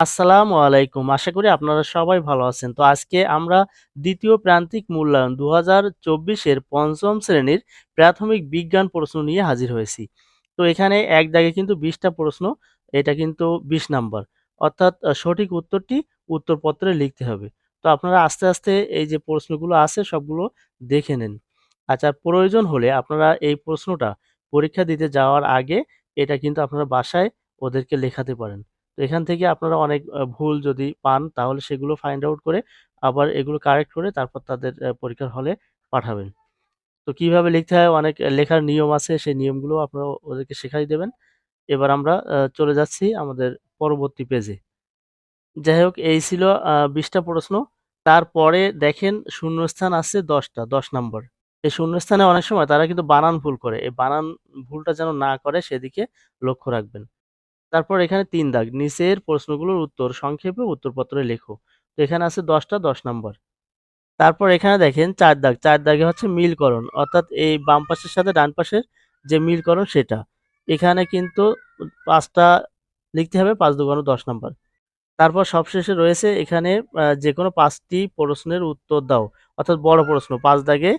আসসালামু আলাইকুম। আশা করি আপনারা সবাই ভালো আছেন। তো আজকে আমরা দ্বিতীয় প্রান্তিক মূল্যায়ন ২০২৪ এর পঞ্চম শ্রেণির প্রাথমিক বিজ্ঞান প্রশ্ন নিয়ে হাজির হয়েছি। তো এখানে এক দাগে কিন্তু বিশটা প্রশ্ন, এটা কিন্তু ২০ নাম্বার। অর্থাৎ সঠিক উত্তরটি উত্তরপত্রে লিখতে হবে। তো আপনারা আস্তে, আস্তে এই যে প্রশ্নগুলো আছে সবগুলো দেখে নেন। আচ্ছা প্রয়োজন হলে আপনারা এই প্রশ্নটা পরীক্ষা দিতে যাওয়ার আগে এটা কিন্তু আপনারা বাসায় ওদেরকে লেখাতে পারেন। তো এখান থেকে আপনারা অনেক ভুল যদি পান, তাহলে সেগুলো ফাইন্ড আউট করে আবার এগুলো কারেক্ট করে তারপর তাদের পরীক্ষার হলে পাঠাবেন। তো কীভাবে লিখতে হয় অনেক লেখার নিয়ম আছে, সেই নিয়মগুলো আপনারা ওদেরকে শেখাই দেবেন। এবার আমরা চলে যাচ্ছি আমাদের পরবর্তী পেজে। যাই হোক, এই ছিল, আ ২০ টা প্রশ্ন। তারপরে দেখেন শূন্যস্থান আছে দশটা, দশ নম্বর এই শূন্যস্থানে অনেক সময় তারা কিন্তু বানান ভুল করে। এই বানান ভুলটা যেন না করে, সেদিকে লক্ষ্য রাখবেন। তারপর এখানে তিন দাগ। নিচের প্রশ্নগুলোর উত্তর, সংক্ষেপে উত্তরপত্রে লেখো। তো এখানে আছে দশটা, দশ নম্বর তারপর এখানে দেখেন চার দাগ। চার দাগে হচ্ছে মিলকরণ। অর্থাৎ এই বাম পাশের সাথে ডান পাশের যে মিলকরণ সেটা। এখানে কিন্তু পাঁচটা লিখতে হবে ৫ দু গুণ ১০ নাম্বার। তারপর সবশেষে রয়েছে এখানে যে কোনো পাঁচটি প্রশ্নের উত্তর দাও। অর্থাৎ বড় প্রশ্ন, পাঁচ দাগে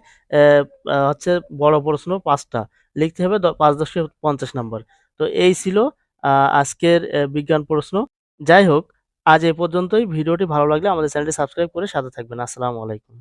হচ্ছে বড় প্রশ্ন পাঁচটা লিখতে হবে দ ৫ দশে ৫০ নাম্বার। তো এই ছিল আজকের বিজ্ঞান প্রশ্ন। যাই হোক, আজ এ পর্যন্তই। ভিডিওটি ভালো লাগলে আমাদের চ্যানেলটি সাবস্ক্রাইব করে সাথে থাকবেন। আসসালামু আলাইকুম।